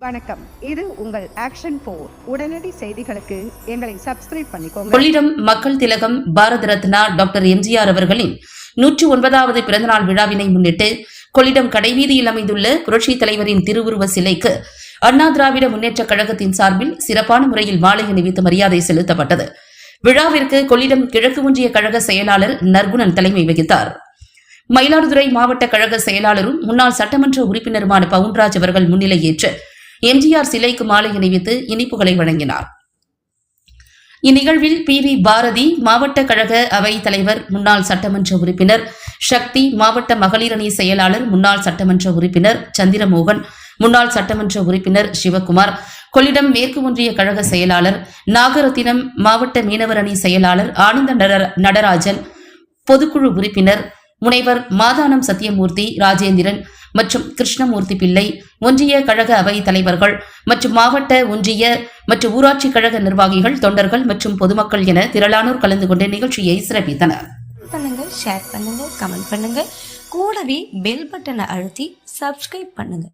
வணக்கம். இது உங்கள் ஆக்ஷன் போர் உடனடி செய்திகளுக்கு எங்களை சப்ஸ்கிரைப் பண்ணிக்கோங்க. கொள்ளிடம் மக்கள் திலகம் பாரத ரத்னா டாக்டர் எம்ஜிஆர் அவர்களின் நூற்றி ஒன்பதாவது பிறந்தநாள் விழாவினை முன்னிட்டு கொள்ளிடம் கடைவீதியில் அமைந்துள்ள புரட்சி தலைவரின் திருவுருவ சிலைக்கு அண்ணா திராவிட முன்னேற்றக் கழகத்தின் சார்பில் சிறப்பான முறையில் மாலை அணிவித்து மரியாதை செலுத்தப்பட்டது. விழாவிற்கு கொள்ளிடம் கிழக்கு ஒன்றிய கழக செயலாளர் நற்குணன் தலைமை வகித்தார். மயிலாடுதுறை மாவட்ட கழக செயலாளரும் முன்னாள் சட்டமன்ற உறுப்பினருமான பவுன்ராஜ் அவர்கள் முன்னிலை ஏற்று எம்ஜிஆர் சிலைக்கு மாலை அணிவித்து இனிப்புகளை வழங்கினார். இந்நிகழ்வில் பி வி பாரதி மாவட்ட கழக அவைத் தலைவர் முன்னாள் சட்டமன்ற உறுப்பினர் சக்தி மாவட்ட மகளிர் அணி செயலாளர் முன்னாள் சட்டமன்ற உறுப்பினர் சந்திரமோகன் முன்னாள் சட்டமன்ற உறுப்பினர் சிவகுமார் கொள்ளிடம் மேற்கு ஒன்றிய கழக செயலாளர் நாகரத்தினம் மாவட்ட மீனவர் அணி செயலாளர் ஆனந்த நடர- நடராஜன் பொதுக்குழு உறுப்பினர் முனைவர் மாதானம் சத்தியமூர்த்தி ராஜேந்திரன் மற்றும் கிருஷ்ணமூர்த்தி பிள்ளை ஒன்றிய கழக அவை தலைவர்கள் மற்றும் மாவட்ட ஒன்றிய மற்றும் ஊராட்சி கழக நிர்வாகிகள் தொண்டர்கள் மற்றும் பொதுமக்கள் என திரளானோர் கலந்து கொண்டு நிகழ்ச்சியை சிறப்பித்தனர். பண்ணுங்க ஷேர் பண்ணுங்க கமெண்ட் பண்ணுங்க கூடவே பெல் பட்டனை அழுத்தி சப்ஸ்கிரைப் பண்ணுங்க